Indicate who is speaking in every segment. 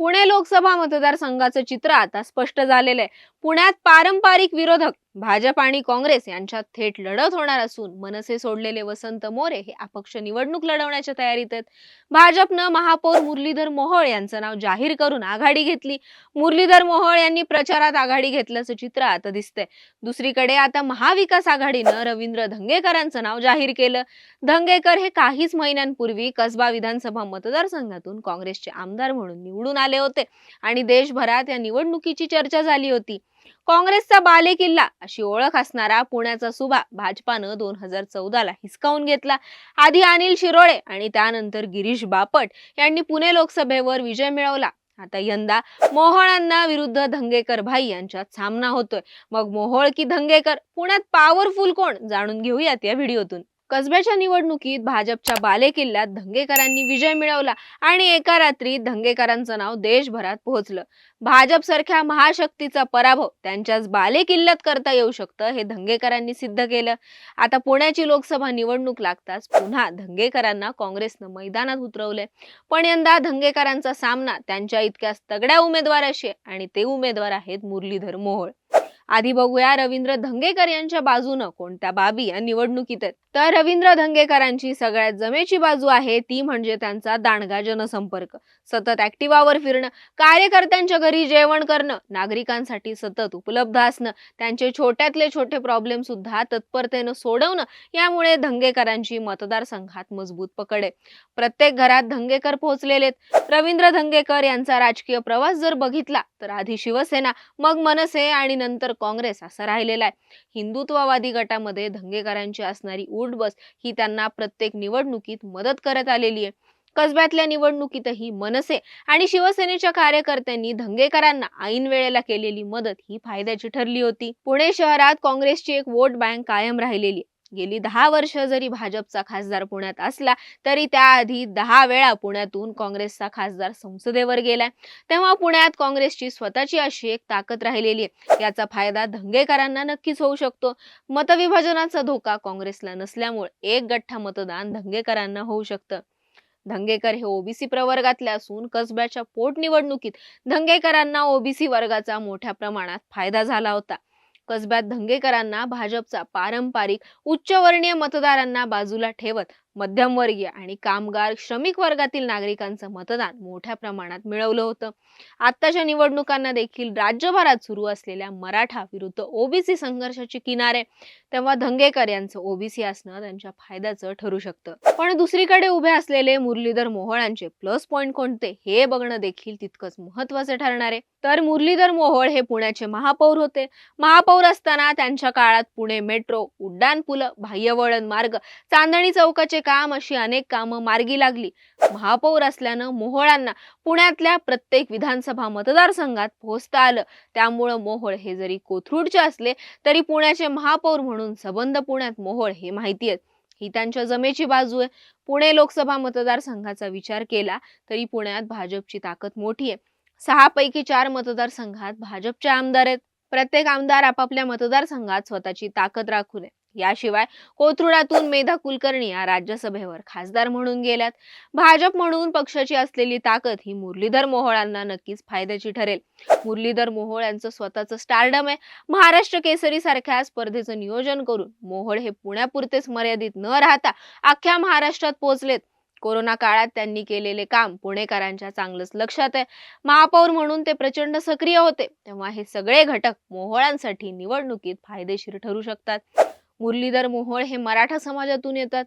Speaker 1: पुणे लोकसभा मतदारसंघाचं चित्र आता स्पष्ट झालेलं आहे. पुण्यात पारंपरिक विरोधक भाजप आणि काँग्रेस यांच्यात थेट लढत होणार असून मनसे सोडलेले वसंत मोरे हे अपक्ष निवडणूक लढवण्याच्या तयारीत आहेत. भाजपनं महापौर मुरलीधर मोहोळ यांचं नाव जाहीर करून आघाडी घेतली. मुरलीधर मोहोळ यांनी प्रचारात आघाडी घेतल्याचं चित्र आता दिसतंय. दुसरीकडे आता महाविकास आघाडीनं रवींद्र धंगेकरांचं नाव जाहीर केलं. धंगेकर हे काहीच महिन्यांपूर्वी कसबा विधानसभा मतदारसंघातून काँग्रेसचे आमदार म्हणून निवडून आले होते आणि देशभरात या निवडणुकीची चर्चा झाली होती. काँग्रेसचा बालेकिल्ला अशी ओळख असणारा पुण्याचा सुभा भाजपानं दोन हजार चौदाला हिसकावून घेतला. आधी अनिल शिरोळे आणि त्यानंतर गिरीश बापट यांनी पुणे लोकसभेवर विजय मिळवला. आता यंदा मोहोळांना विरुद्ध धंगेकर भाई यांच्यात सामना होतोय. मग मोहोळ की धंगेकर? पुण्यात पॉवरफुल कोण? जाणून घेऊयात या व्हिडिओतून. कसब्याच्या निवडणुकीत भाजपच्या बालेकिल्ल्यात धंगेकरांनी विजय मिळवला आणि एका रात्री धंगेकरांचं नाव देशभरात पोहोचलं. भाजप सारख्या महाशक्तीचा पराभव त्यांच्याच बालेकिल्ल्यात करता येऊ शकतं हे धंगेकरांनी सिद्ध केलं. आता पुण्याची लोकसभा निवडणूक लागताच पुन्हा धंगेकरांना काँग्रेसनं मैदानात उतरवलंय. पण यंदा धंगेकरांचा सामना त्यांच्या इतक्याच तगड्या उमेदवाराशी आणि ते उमेदवार आहेत मुरलीधर मोहोळ. आधी बघूया रवींद्र धंगेकर यांच्या बाजूनं कोणत्या बाबी या निवडणुकीत आहेत. तर रवींद्र धंगेकरांची सगळ्यात जमेची बाजू आहे ती म्हणजे त्यांचा दांडगा जनसंपर्क. सतत ऍक्टिवावर फिरणं कार्यकर्त्यांच्या घरी जेवण करणं नागरिकांसाठी सतत उपलब्ध असणं त्यांचे छोट्यातले छोटे प्रॉब्लेम सुद्धा तत्परतेनं सोडवणं यामुळे धंगेकरांची मतदारसंघात मजबूत पकड आहे. प्रत्येक घरात धंगेकर पोहोचलेले रवींद्र धंगेकर यांचा राजकीय प्रवास जर बघितला तर आधी शिवसेना मग मनसे आणि नंतर काँग्रेस असा राहिलेला आहे. हिंदुत्ववादी गटामध्ये धंगेकरांची असणारी बस ही त्यांना प्रत्येक निवडणुकीत मदत करत आलेली आहे. कसब्यातल्या निवडणुकीतही मनसे आणि शिवसेनेच्या कार्यकर्त्यांनी धंगेकरांना ऐन वेळेला केलेली मदत ही फायद्याची ठरली होती. पुणे शहरात काँग्रेसची एक वोट बँक कायम राहिलेली गेली दहा वर्ष जरी भाजपचा खासदार पुण्यात असला तरी त्याआधी दहा वेळा पुण्यातून काँग्रेसचा खासदार संसदेवर गेलाय. तेव्हा पुण्यात काँग्रेसची स्वतःची अशी एक ताकद राहिलेली आहे. याचा फायदा धंगेकरांना नक्कीच होऊ शकतो. मतविभाजनाचा धोका काँग्रेसला नसल्यामुळे एक गठ्ठा मतदान धंगेकरांना होऊ शकतं. धंगेकर हे ओबीसी प्रवर्गातले असून कसब्याच्या पोटनिवडणुकीत धंगेकरांना ओबीसी वर्गाचा मोठ्या प्रमाणात फायदा झाला होता. कसब्यात धंगेकरांना भाजपचा पारंपरिक उच्चवर्णीय मतदारांना बाजूला ठेवत मध्यमवर्गीय आणि कामगार श्रमिक वर्गातील नागरिकांचं मतदान मोठ्या प्रमाणात मिळवलं होतं. आत्ताच्या निवडणुकांना देखील राज्यभरात सुरू असलेल्या मराठा विरुद्ध ओबीसी संघर्षाची किनारे तेव्हा धंगेकर यांचं ओबीसी असणं त्यांच्या फायद्याचं ठरू शकतं. पण दुसरीकडे उभे असलेले मुरलीधर मोहोळांचे प्लस पॉइंट कोणते हे बघणं देखील तितकंच महत्वाचं ठरणार आहे. तर मुरलीधर मोहोळ हे पुण्याचे महापौर होते. महापौर असताना त्यांच्या काळात पुणे मेट्रो उड्डाण पुलं बाह्यवळण मार्ग चांदणी चौकाचे काम अशी अनेक कामं मार्गी लागली. महापौर असल्यानं मोहोळांना पुण्यातल्या प्रत्येक विधानसभा मतदारसंघात पोहोचता आलं. त्यामुळं मोहोळ हे जरी कोथरूडचे असले तरी पुण्याचे महापौर म्हणून सबंध पुण्यात मोहोळ हे माहिती आहेत. ही त्यांच्या जमेची बाजू आहे. पुणे लोकसभा मतदारसंघाचा विचार केला तरी पुण्यात भाजपची ताकद मोठी आहे. सहा पैकी चार मतदारसंघात भाजपचे आमदार आहेत. प्रत्येक आमदार आपापल्या मतदारसंघात स्वतःची ताकद राखून आहे याशिवाय कोथरुडातून मेधा कुलकर्णी या राज्यसभेवर खासदार म्हणून गेल्यात. भाजप म्हणून पक्षाची असलेली ताकद ही मुरलीधर मोहोळांना नक्कीच फायद्याची ठरेल. मुरलीधर मोहोळ यांचं स्वतःचं स्टारडम आहे. महाराष्ट्र केसरी सारख्या स्पर्धेचं नियोजन करून मोहोळ हे पुण्यापुरतेच मर्यादित न राहता अख्ख्या महाराष्ट्रात पोहोचलेत. कोरोना काळात त्यांनी केलेले काम पुणेकरांच्या चांगलंच लक्षात आहे. महापौर म्हणून ते प्रचंड सक्रिय होते. तेव्हा हे सगळे घटक मोहोळांसाठी निवडणुकीत फायदेशीर ठरू शकतात. मुरलीधर मोहोळ हे मराठा समाजातून येतात.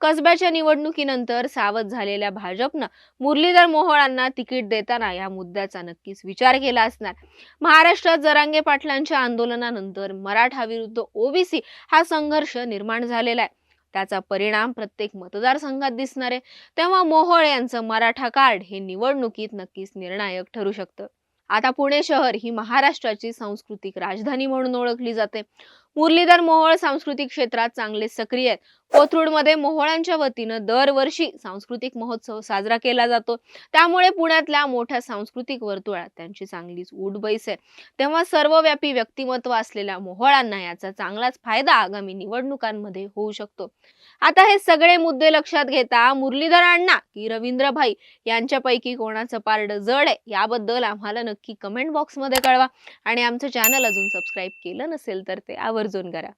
Speaker 1: कसब्याच्या निवडणुकीनंतर सावध झालेल्या भाजपनं मुरलीधर मोहोळांना तिकीट देताना या मुद्द्याचा नक्कीच विचार केला असणार. महाराष्ट्रात जरांगे पाटलांच्या आंदोलनानंतर मराठा विरुद्ध ओबीसी हा संघर्ष निर्माण झालेला आहे. त्याचा परिणाम प्रत्येक मतदारसंघात दिसणार आहे. तेव्हा मोहोळ यांचं मराठा कार्ड हे निवडणुकीत नक्कीच निर्णायक ठरू शकतं. आता पुणे शहर ही महाराष्ट्राची सांस्कृतिक राजधानी म्हणून ओळखली जाते. मुरलीधर मोहोळ सांस्कृतिक क्षेत्रात चांगले सक्रिय आहेत. कोथरूडमध्ये मोहोळांच्या वतीनं दरवर्षी सांस्कृतिक महोत्सव साजरा केला जातो. त्यामुळे पुण्यातल्या मोठ्या सांस्कृतिक वर्तुळात त्यांची चांगलीच उठबैस आहे. तेव्हा सर्वव्यापी व्यक्तिमत्व असलेल्या मोहोळांना याचा चांगलाच फायदा आगामी निवडणुकांमध्ये होऊ शकतो. आता हे सगळे मुद्दे लक्षात घेता मुरलीधर अण्णा की रवींद्र भाई यांच्यापैकी कोणाचं पारड जड आहे याबद्दल आम्हाला नक्की कमेंट बॉक्समध्ये कळवा. आणि आमचं चॅनल अजून सबस्क्राईब केलं नसेल तर ते आवड आवर्जून करा.